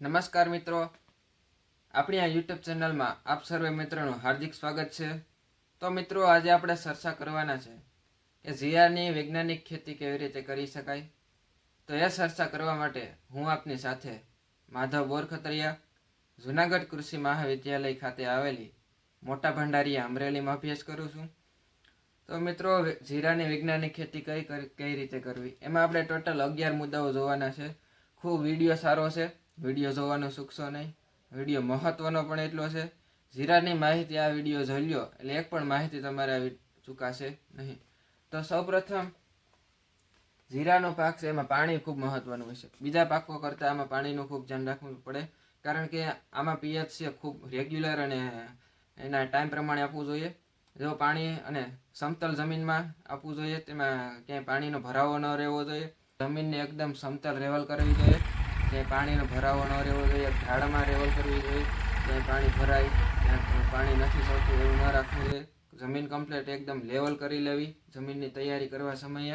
નમસ્કાર મિત્રો. આપણી આ યુટ્યુબ ચેનલમાં આપ સર્વે મિત્રોનું હાર્દિક સ્વાગત છે. તો મિત્રો, આજે આપણે ચર્ચા કરવાના છે કે જીરાની વૈજ્ઞાનિક ખેતી કેવી રીતે કરી શકાય? તો એ ચર્ચા કરવા માટે હું આપની સાથે માધવ બોરખતરિયા, જુનાગઢ કૃષિ મહાવિદ્યાલય ખાતે આવેલી મોટા ભંડારીયા અમરેલીમાં અભ્યાસ કરું છું. તો મિત્રો જીરાની વૈજ્ઞાનિક ખેતી કઈ કઈ રીતે કરવી? એમાં આપણે ટોટલ અગિયાર મુદ્દાઓ જોવાના છે. ખૂબ વીડિયો સારો છે. વીડિયો જોવાનું ચૂકશો નહીં? વીડિયો મહત્વનો પણ એટલો છે. જીરાની માહિતી આ વીડિયો જોઈ એટલે એક પણ માહિતી તમારે આવી ચૂકાશે નહીં. તો સૌપ્રથમ જીરાનો પાક છે, એમાં પાણી ખૂબ મહત્વનું હોય છે. બીજા પાકો કરતાં આમાં પાણીનું ખૂબ ધ્યાન રાખવું પડે, કારણ કે આમાં પીએચ છે ખૂબ રેગ્યુલર અને એના ટાઈમ પ્રમાણે આપવું જોઈએ. જો પાણી અને સમતલ જમીનમાં આપવું જોઈએ, તેમાં ક્યાંય પાણીનો ભરાવો ન રહેવો જોઈએ. જમીનને એકદમ સમતલ રેવલ કરવી જોઈએ. ક્યાંય પાણીનો ભરાવો ન રહેવો જોઈએ ઢાળમાં રેવલ કરવી જોઈએ ક્યાંય પાણી ભરાય, ત્યાં પાણી નથી થતું, એવું ન રાખવું જોઈએ. જમીન કમ્પ્લેટ એકદમ લેવલ કરી લેવી, જમીનની તૈયારી કરવા સમયે.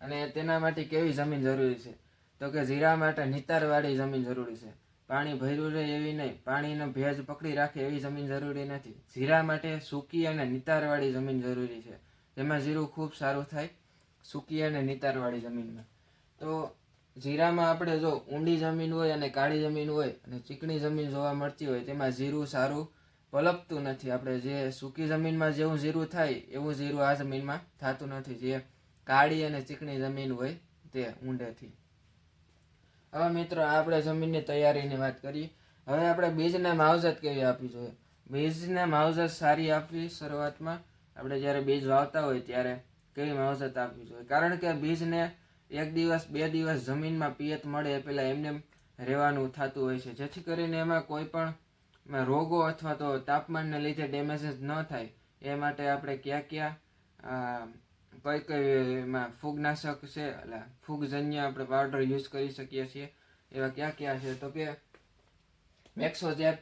અને તેના માટે કેવી જમીન જરૂરી છે? તો કે જીરા માટે નિતારવાળી જમીન જરૂરી છે. પાણી ભર્યું રહે એવી નહીં, પાણીનો ભેજ પકડી રાખે એવી જમીન જરૂરી નથી. જીરા માટે સૂકી અને નિતારવાળી જમીન જરૂરી છે. જેમાં જીરું ખૂબ સારું થાય, સૂકી અને નિતારવાળી જમીનમાં. તો જીરામાં આપણે જો ઊંડી જમીન હોય અને કાળી જમીન હોય અને ચીકણી જમીન જોવા મળતી હોય, તેમાં જીરું સારું પલપતું નથી. આપણે જે સૂકી જમીનમાં જેવું જીરું થાય, એવું જીરું આ જમીનમાં થતું નથી. જે કાળી અને ચીકણી જમીન હોય, તે ઊંડેથી. હવે મિત્રો, આપણે જમીનની તૈયારીની વાત કરીએ. હવે આપણે બીજને માવજત કેવી આપવી જોઈએ? બીજને માવજત સારી આપવી શરૂઆતમાં. આપણે જ્યારે બીજ વાવતા હોય ત્યારે કેવી માવજત આપવી જોઈએ? કારણ કે બીજને એક દિવસ, બે દિવસ જમીનમાં પિયત મળે એ પહેલાં એમને રહેવાનું થતું હોય છે. જેથી કરીને એમાં કોઈ પણ રોગો અથવા તો તાપમાનને લીધે ડેમેજીસ ન થાય. એ માટે આપણે ક્યાં ક્યાં કઈ કઈ એમાં ફૂગનાશક છે, એટલે ફૂગજન્ય આપણે પાવડર યુઝ કરી શકીએ છીએ. એવા ક્યાં ક્યાં છે? તો કે મેક્સોજેપ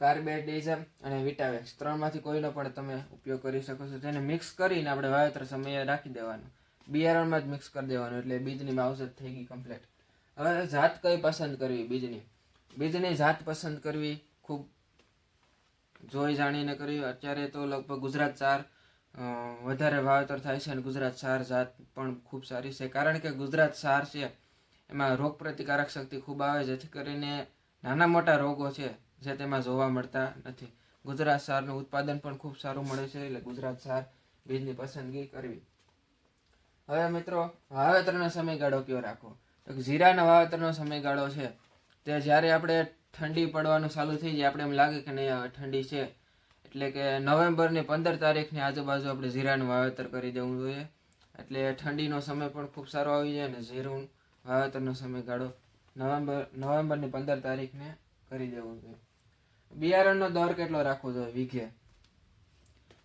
કાર્બેડિઝમ અને વિટાવેક્સ ત્રણમાંથી કોઈનો પણ તમે ઉપયોગ કરી શકો છો. તેને મિક્સ કરીને આપણે વાવેતર સમયે રાખી દેવાનું. બિયારણમાં જ મિક્સ કરી દેવાનું એટલે બીજની માવજત થઈ ગઈ કમ્પ્લીટ હવે જાત કઈ પસંદ કરવી બીજની? બીજની જાત પસંદ કરવી ખૂબ જોઈ જાણીને કરવી. અત્યારે તો લગભગ ગુજરાત ચાર વધારે વાવેતર થાય છે અને ગુજરાત સાર જાત પણ ખૂબ સારી છે. કારણ કે ગુજરાત સાર છે, એમાં રોગ પ્રતિકારક શક્તિ ખૂબ આવે જેથી કરીને નાના મોટા રોગો છે જે તેમાં જોવા મળતા નથી. ગુજરાત સારનું ઉત્પાદન પણ ખૂબ સારું મળે છે એટલે ગુજરાત સાર બીજની પસંદગી કરવી. હવે મિત્રો, વાવેતરનો સમયગાળો કયો રાખો તો જીરાના વાવેતરનો સમયગાળો છે. તે જ્યારે આપણે ઠંડી પડવાનું ચાલુ થઈ જાય, આપણે એમ લાગે કે નહીં, હવે ઠંડી છે. એટલે કે નવેમ્બરની પંદર તારીખની આજુબાજુ આપણે જીરાનું વાવેતર કરી દેવું જોઈએ. એટલે ઠંડીનો સમય પણ ખૂબ સારો આવી જાય અને જીરું વાવેતરનો સમયગાળો નવેમ્બર નવેમ્બરની પંદર તારીખને કરી દેવું જોઈએ. બિયારણનો દર કેટલો રાખવો જોઈએ? વીઘે.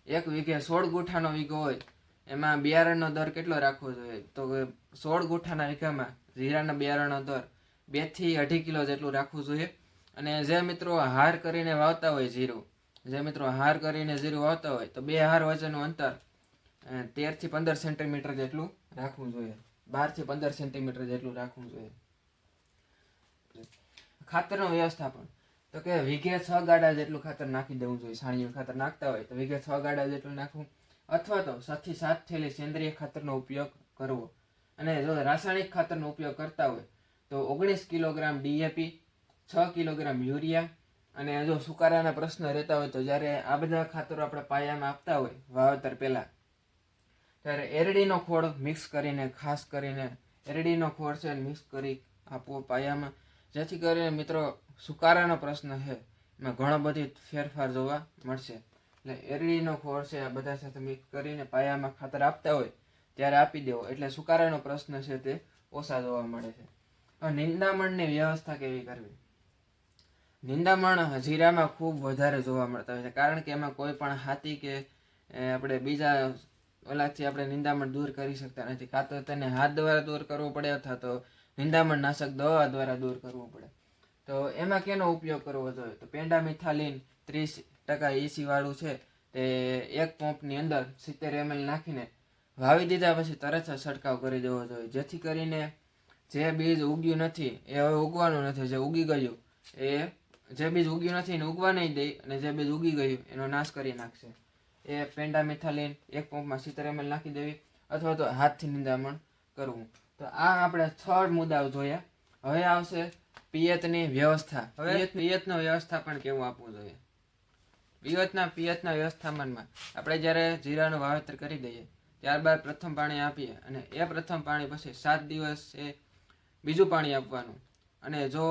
એક વીઘે સોળ ગુઠાનો વીઘો હોય. એમાં બિયારણનો દર કેટલો રાખવો જોઈએ? તો સોળ ગુઠાના વીઘામાં જીરાના બિયારણનો દર બેથી અઢી કિલો જેટલું રાખવું જોઈએ. અને જે મિત્રો હાર કરીને વાવતા હોય જીરું, જે મિત્રો હાર કરીને જીરું વાવતા હોય, તો બે હાર વચ્ચેનું અંતર તેરથી પંદર સેન્ટીમીટર જેટલું રાખવું જોઈએ. બારથી પંદર સેન્ટીમીટર જેટલું રાખવું જોઈએ. ખાતરનું વ્યવસ્થાપન. તો કે વીઘે છ ગાડા જેટલું ખાતર નાખી દેવું જોઈએ. છાણિયું ખાતર નાખતા હોય તો વીઘે છ ગાડા જેટલું નાખવું. અથવા તો સાથી સાથ થયેલી સેન્દ્રિય ખાતરનો ઉપયોગ કરવો. અને જો રાસાયણિક ખાતરનો ઉપયોગ કરતા હોય, તો ઓગણીસ કિલોગ્રામ ડીએપી છ કિલોગ્રામ યુરિયા અને જો સુકારાના પ્રશ્ન રહેતા હોય, તો જ્યારે આ બધા ખાતરો આપણે પાયામાં આપતા હોય, વાવેતર પહેલાં, ત્યારે એરડીનો ખોળ મિક્સ કરીને, ખાસ કરીને એરડીનો ખોળ છે મિક્સ કરી આપવો પાયામાં. જેથી કરીને મિત્રો, સુકારાનો પ્રશ્ન છે, એમાં ઘણો બધી ફેરફાર જોવા મળશે. એટલે એરડીનો ખોળ છે, આ બધા સાથે મિક્સ કરીને પાયામાં ખાતર આપતા હોય, ત્યારે આપી દેવો. એટલે સુકારાનો પ્રશ્ન છે તે ઓછા જોવા મળે છે. નિંદામણની વ્યવસ્થા કેવી કરવી? નિંદામણ હજીરામાં ખૂબ વધારે જોવા મળતા હોય છે, કારણ કે એમાં કોઈ પણ હાથી કે આપણે બીજા ઓલાથી આપણે નિંદામણ દૂર કરી શકતા નથી. કાં તો તેને હાથ દ્વારા દૂર કરવું પડે અથવા તો નિંદામણ નાશક દવા દ્વારા દૂર કરવું પડે. તો એમાં કેનો ઉપયોગ કરવો જોઈએ? તો પેન્ડામિથાલિન મિથાલીન ત્રીસ ટકા એસી વાળું છે તે એક પંપની અંદર સિત્તેર એમએલ નાખીને વાવી દીધા પછી તરત જ છંટકાવ કરી દેવો જોઈએ. જેથી કરીને જે બીજ ઉગ્યું નથી એ હવે ઉગવાનું નથી. જે ઉગી ગયું એ જે બીજ ઉગ્યું નથી એને ઉગવા નહીં દે અને જે બીજ ઉગી ગયું એનો નાશ કરી નાખશે. એ પેન્ડા મિથાલીન એક પંપમાં સિત્તેર એમએલ નાખી દેવી અથવા તો હાથથી નિંદામણ કરવું. તો આ આપણે છ મુદ્દાઓ જોયા. હવે આવશે પિયતની વ્યવસ્થા. હવે પિયતનો વ્યવસ્થાપન કેવું આપવું જોઈએ? પિયતના પિયતના વ્યવસ્થાપનમાં આપણે જ્યારે જીરાનું વાવેતર કરી દઈએ, ત્યારબાદ પ્રથમ પાણી આપીએ અને એ પ્રથમ પાણી પછી સાત દિવસ એ બીજું પાણી આપવાનું. અને જો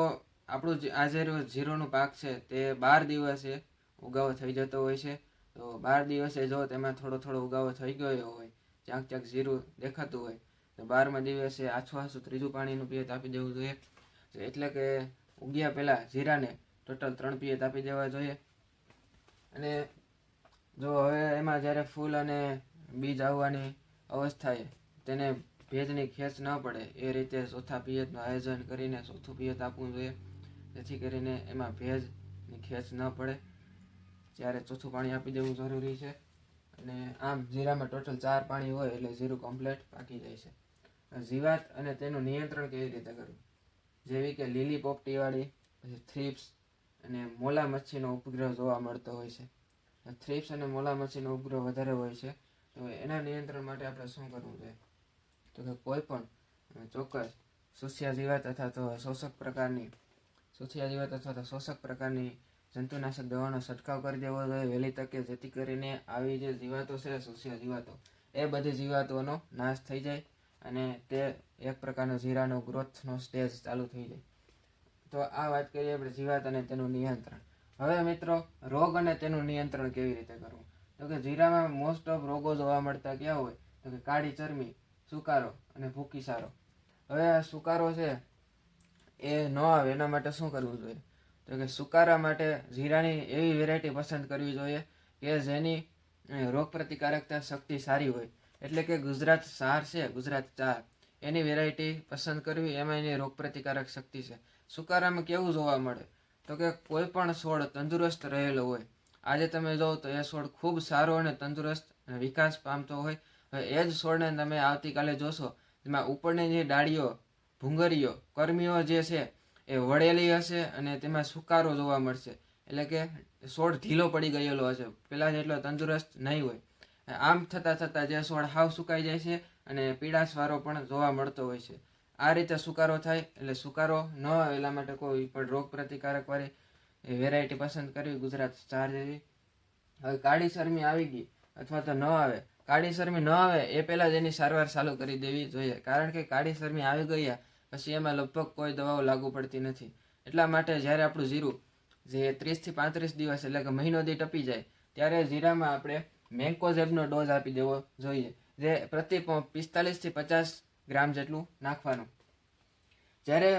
આપણું આજે જીરોનું પાક છે તે બાર દિવસે ઉગાવો થઈ જતો હોય છે, તો બાર દિવસે જો તેમાં થોડો થોડો ઉગાવો થઈ ગયો હોય, ક્યાંક ક્યાંક જીરું દેખાતું હોય, તો બારમા દિવસે આછું આછું ત્રીજું પાણીનું પિયત આપી દેવું જોઈએ. એટલે કે ઉગ્યા પહેલાં જીરાને ટોટલ ત્રણ પિયત આપી દેવા જોઈએ. અને જો હવે એમાં જ્યારે ફૂલ અને બીજ આવવાની અવસ્થાએ તેને ભેજની ખેંચ ન પડે. એ રીતે ચોથા પિયતનું આયોજન કરીને ચોથું પિયત આપવું જોઈએ. જેથી કરીને એમાં ભેજની ખેંચ ન પડે. ત્યારે ચોથું પાણી આપી દેવું જરૂરી છે. અને આમ જીરામાં ટોટલ ચાર પાણી હોય એટલે જીરું કમ્પ્લેટ પાકી જાય છે. જીવાત અને તેનું નિયંત્રણ કેવી રીતે કરવું? જેવી કે લીલી પોપટીવાળી, પછી થ્રીપ્સ અને મોલા મચ્છીનો ઉપગ્રહ જોવા મળતો હોય છે. થ્રીપ્સ અને મોલા મચ્છીનો ઉપગ્રહ વધારે હોય છે. તો એના નિયંત્રણ માટે આપણે શું કરવું જોઈએ? તો કે કોઈ પણ ચોક્કસ સુસ્યા જીવાત અથવા તો શોષક પ્રકારની, સુસ્યા જીવાત અથવા તો શોષક પ્રકારની જંતુનાશક દવાનો છંટકાવ કરી દેવો જોઈએ. વહેલી તકે જેથી કરીને આવી જે જીવાતો છે, સુસ્યા જીવાતો, એ બધી જીવાતોનો નાશ થઈ જાય અને તે એક પ્રકારનો જીરાનો ગ્રોથનો સ્ટેજ ચાલુ થઈ જાય. તો આ વાત કરીએ આપણે જીવાત અને તેનું નિયંત્રણ. હવે મિત્રો, રોગ અને તેનું નિયંત્રણ કેવી રીતે કરવું? તો કે જીરામાં મોસ્ટ ઓફ રોગો જોવા મળતા ક્યાં હોય? તો કે કાળી ચરમી સુકારો અને ભૂકી સારો. હવે આ સુકારો છે, એ ન આવે એના માટે શું કરવું જોઈએ? તો કે સુકારા માટે જીરાની એવી વેરાયટી પસંદ કરવી જોઈએ કે જેની રોગ પ્રતિકારકતા શક્તિ સારી હોય. એટલે કે ગુજરાત સાર છે, ગુજરાત ચાર. એની વેરાયટી પસંદ કરવી, એમાં એની રોગ પ્રતિકારક શક્તિ છે. સુકારામાં કેવું જોવા મળે? તો કે કોઈ પણ છોડ તંદુરસ્ત રહેલો હોય. આજે તમે જોવો તો એ છોડ ખૂબ સારો અને તંદુરસ્ત અને વિકાસ પામતો હોય. હવે એ જ છોડને તમે આવતીકાલે જોશો. તેમાં ઉપરની જે ડાળીઓ ભૂંગરીઓ કર્મીઓ જે છે, એ વળેલી હશે અને તેમાં સુકારો જોવા મળશે. એટલે કે છોડ ઢીલો પડી ગયેલો હશે. પહેલાં જેટલો તંદુરસ્ત નહીં હોય. આમ થતાં થતાં જે છોડ હાવ સુકાઈ જાય છે અને પીળાશવારો પણ જોવા મળતો હોય છે. આ રીતે સુકારો થાય એટલે સુકારો ન આવે એટલા માટે કોઈ પણ રોગ પ્રતિકારકવાળી વેરાયટી પસંદ કરવી ગુજરાત ચાર જેવી. હવે કાળી શરમી આવી ગઈ અથવા તો ન આવે. કાળી શરમી ન આવે એ પહેલાં જ એની સારવાર ચાલુ કરી દેવી જોઈએ. કારણ કે કાળી શરમી આવી ગયા પછી એમાં લગભગ કોઈ દવાઓ લાગુ પડતી નથી. એટલા માટે જ્યારે આપણું જીરું જે ત્રીસથી પાંત્રીસ દિવસ એટલે કે મહિનો દી ટપી જાય ત્યારે જીરામાં આપણે મેન્કોઝેબનો ડોઝ આપી દેવો જોઈએ. જે પ્રતિ પિસ્તાલીસથી પચાસ ગ્રામ જેટલું નાખવાનું. જ્યારે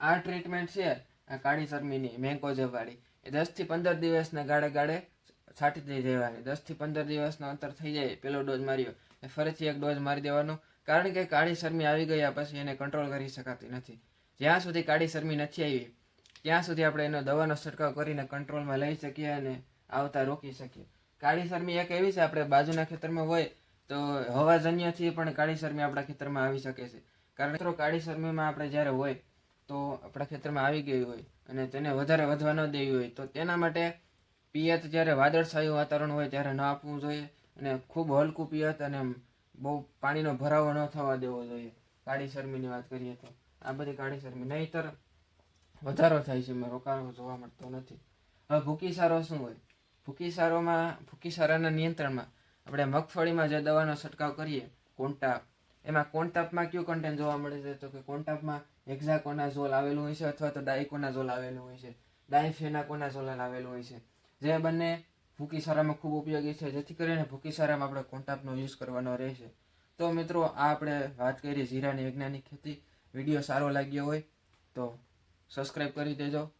આ ટ્રીટમેન્ટ છે, આ કાળી શરમીની મેન્કોઝેબવાળી એ દસથી પંદર દિવસના ગાળે ગાળે છાંટી દેવાની. દસથી પંદર દિવસનો અંતર થઈ જાય, પેલો ડોઝ માર્યો, એ ફરીથી એક ડોઝ મારી દેવાનો. કારણ કે કાળી શરમી આવી ગયા પછી એને કંટ્રોલ કરી શકાતી નથી. જ્યાં સુધી કાળી શરમી નથી આવી, ત્યાં સુધી આપણે એનો દવાનો છંટકાવ કરીને કંટ્રોલમાં લઈ શકીએ અને આવતા રોકી શકીએ. કાળી શરમી એક એવી છે, આપણે બાજુના ખેતરમાં હોય તો હવાજન્યથી પણ કાળી શરમી આપણા ખેતરમાં આવી શકે છે. કારણ મિત્રો, કાળી શરમીમાં આપણે જ્યારે હોય તો આપણા ખેતરમાં આવી ગઈ હોય અને તેને વધારે વધવા ન દેવી હોય, તો તેના માટે પિયત જ્યારે વાદળછાયું વાતાવરણ હોય ત્યારે ન આપવું જોઈએ અને ખૂબ હલકું પિયત અને બહુ પાણીનો ભરાવો ન થવા દેવો જોઈએ. કાળી શરમીની વાત કરીએ તો આ બધી કાળી શરમી. નહીંતર વધારો થાય છે રોકાણો જોવા મળતો નથી. હવે ભૂકી સારો શું હોય? ભૂકી સારોમાં ભૂકી સારાના નિયંત્રણમાં આપણે મગફળીમાં જે દવાનો છંટકાવ કરીએ કોન્ટાપ એમાં કોન્ટાપમાં કયું કન્ટેન્ટ જોવા મળે છે? તો કે કોન્ટાપમાં હેક્ઝાકોનાઝોલ આવેલું હોય છે અથવા તો ડાયકોનાઝોલ આવેલું હોય છે? ડાયફેનાકોનાઝોલ આવેલું હોય છે? જે બંને ભૂકી સારામાં ખૂબ ઉપયોગી છે, જેથી કરીને ભૂકી સારામાં આપણે કોન્ટાપનો યુઝ કરવાનો રહેશે. તો મિત્રો, આ આપણે વાત કરી જીરાની વૈજ્ઞાનિક ખેતી વીડિયો સારો લાગ્યો હોય તો સબસ્ક્રાઈબ કરી દેજો.